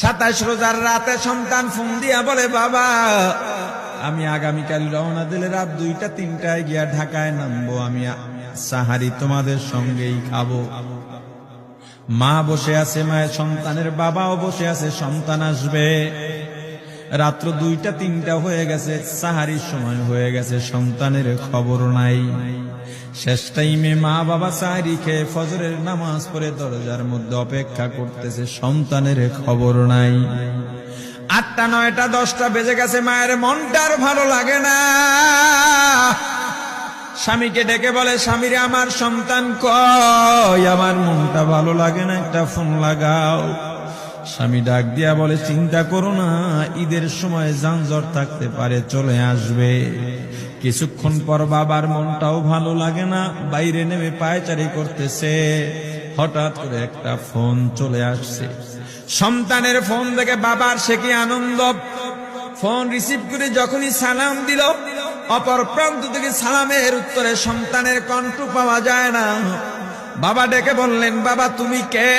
সাতাশ রোজার রাতে সন্তান ফোন দিয়া বলে, বাবা, আমি আগামীকাল রওনা দিলে রাত দুইটা, তিনটায় গিয়া ঢাকায় নামবো, আমি সাহারি তোমাদের সঙ্গেই খাব। মা বসে আছে, মায়ের সন্তানের বাবাও বসে আছে, সন্তান আসবে। রাত্র দুইটা, তিনটা হয়ে গেছে, সাহারির সময় হয়ে গেছে, সন্তানের খবর নাই। শেষ টাইমে মা বাবা সাহারি খেয়ে ফজরের নামাজ পড়ে দরজার মধ্যে অপেক্ষা করতেছে, সন্তানের খবর নাই। আটটা, নয়টা, দশটা বেজে গেছে, মায়ের মনটার ভালো লাগে না। স্বামীকে ডেকে বলে, স্বামীরে, আমার সন্তান কই? আমার মনটা ভালো লাগে না, একটা ফোন লাগাও। স্বামী ডাক দিয়া বলে, চিন্তা করো না, ঈদের সময় যানজট থাকতে পারে, চলে আসবে। কিছুক্ষণ পর বাবার মনটাও ভালো লাগে না, বাইরে নেমে পায়চারি করতেছে। হঠাৎ করে একটা ফোন চলে আসছে। সন্তানের ফোন দেখে বাবার সে কি আনন্দ। ফোন রিসিভ করে যখনই সালাম দিল, অপর প্রান্ত থেকে সালামের উত্তরে সন্তানের কণ্ঠ পাওয়া যায় না। বাবা ডেকে বললেন, বাবা, তুমি কে?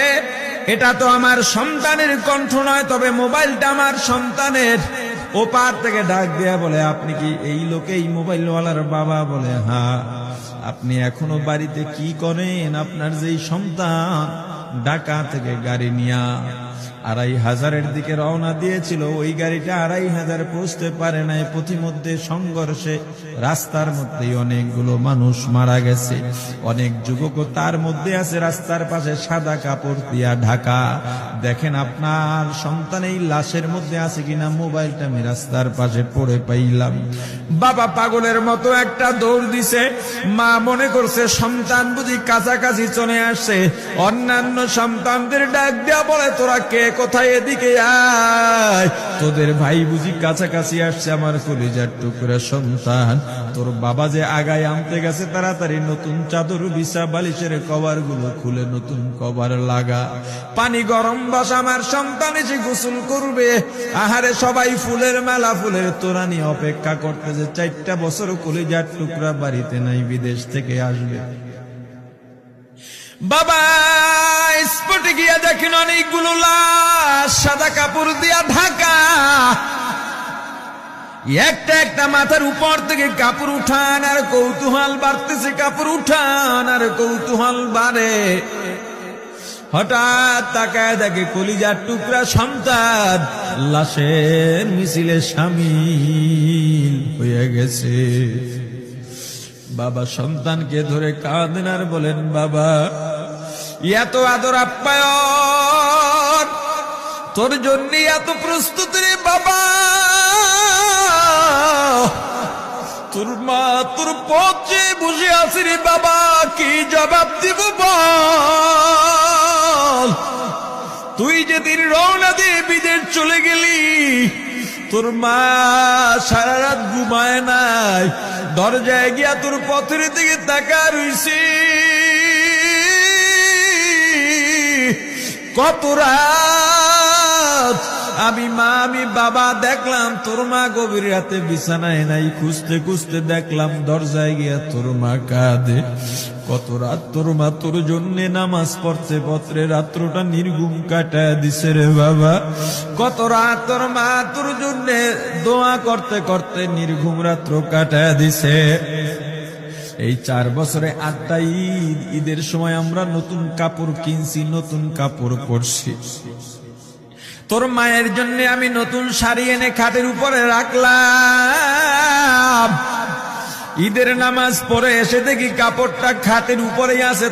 এটা তো আমার সন্তানের কণ্ঠ নয়, তবে মোবাইলটা আমার সন্তানের। ওপার থেকে ডাক দেয়া বলে, আপনি কি এই লোকে এই মোবাইলওয়ালার বাবা? বলে হ্যাঁ আপনি এখনও বাড়িতে কি করেন আপনার যেই সন্তান? ঢাকা থেকে গাড়ি নিয়া। আড়াই হাজারের দিকে রওনা দিয়েছিল। ওই গাড়িটা আড়াই হাজার পৌঁছতে পারে নাই। পথিমধ্যে সংঘর্ষে রাস্তার মধ্যেই অনেকগুলো মানুষ মারা গেছে। অনেক যুবকও তার মধ্যে আছে। রাস্তার পাশে সাদা কাপড় দিয়া ঢাকা। দেখেন আপনার সন্তান এই লাশের মধ্যে আছে কিনা? মোবাইলটা আমি রাস্তার পাশে পড়ে পাইলাম। বাবা পাগলের মতো একটা দৌড় দিছে। মা মনে করছে, সন্তান বুঝি কাছাকাছি চলে আসছে। অন্যান্য সন্তানদের ডাক দেয়া বলে, তোরা কে কোথায় এদিকে আয়? তোদের ভাই বুঝি কাছাকাছি আসছে আমার কলিজার টুকরা সন্তান। তোর বাবা যে আগায় আনতে গেছে তাড়াতাড়ি নতুন চাদর, বিছা, বালিশের কভারগুলো খুলে নতুন কভার লাগা। পানি গরম বাস আমার সন্তান এসে গোসল করবে। আহারে সবাই ফুলের মেলা, ফুলের তোরানি অপেক্ষা করতেছে চারটা বছর কলিজার টুকরা বাড়িতে নাই, বিদেশ থেকে আসবে। বাবা, স্পটে গিয়া দেখেন অনেকগুলো লাশ, সাদা কাপড় দিয়া ঢাকা। একটা একটা মাথার উপর থেকে কাপড় উঠান, আর কৌতূহল বাড়তেছে, কাপড় উঠান, আর কৌতূহল বাড়ে। হঠাৎ তাকায় দেখে কলিজার টুকরা সন্তান, লাশের মিছিলে সামিল হয়ে গেছে। বাবা সন্তানকে ধরে কাঁদেন আর বলেন, বাবা, এত আদর আপ্যায়ন, তোর জন্য এত প্রস্তুতি রে বাবা। তোর মা তোর পচে বসে আছি রে বাবা, কি জবাব দিব বল? তুই যেদিন রওনা গেলি তোর মা সারা রাত ঘুমায় নাই। দরজায় গিয়া তোর পথের দিকে তাকা রইছি। কত রাত আমি মা, আমি বাবা দেখলাম, তোর মা গভীর রাতে বিছানায় নাই। খুঁজতে খুঁজতে দেখলাম, দরজায় গিয়া তোর মা কাঁদে। কত রাত তোর মা তোর জন্য নামাজ পড়তে পত্রে রাত্রটা নির্গুম কাটায় দিছে রে বাবা। কত রাত তোর মা তোর জন্য দোয়া করতে করতে নির্ঘুম রাত্র কাটায় দিছে। এই চার বছরে আটটা ঈদ, ঈদের সময় আমরা নতুন কাপড় কিনছি, নতুন কাপড় পরছি। তোর মায়ের জন্য আমি নতুন শাড়ি এনে খাটের উপরে রাখলাম। ঈদের নামাজ পরে এসে দেখি কাপড়টা খাতের উপরেই আছে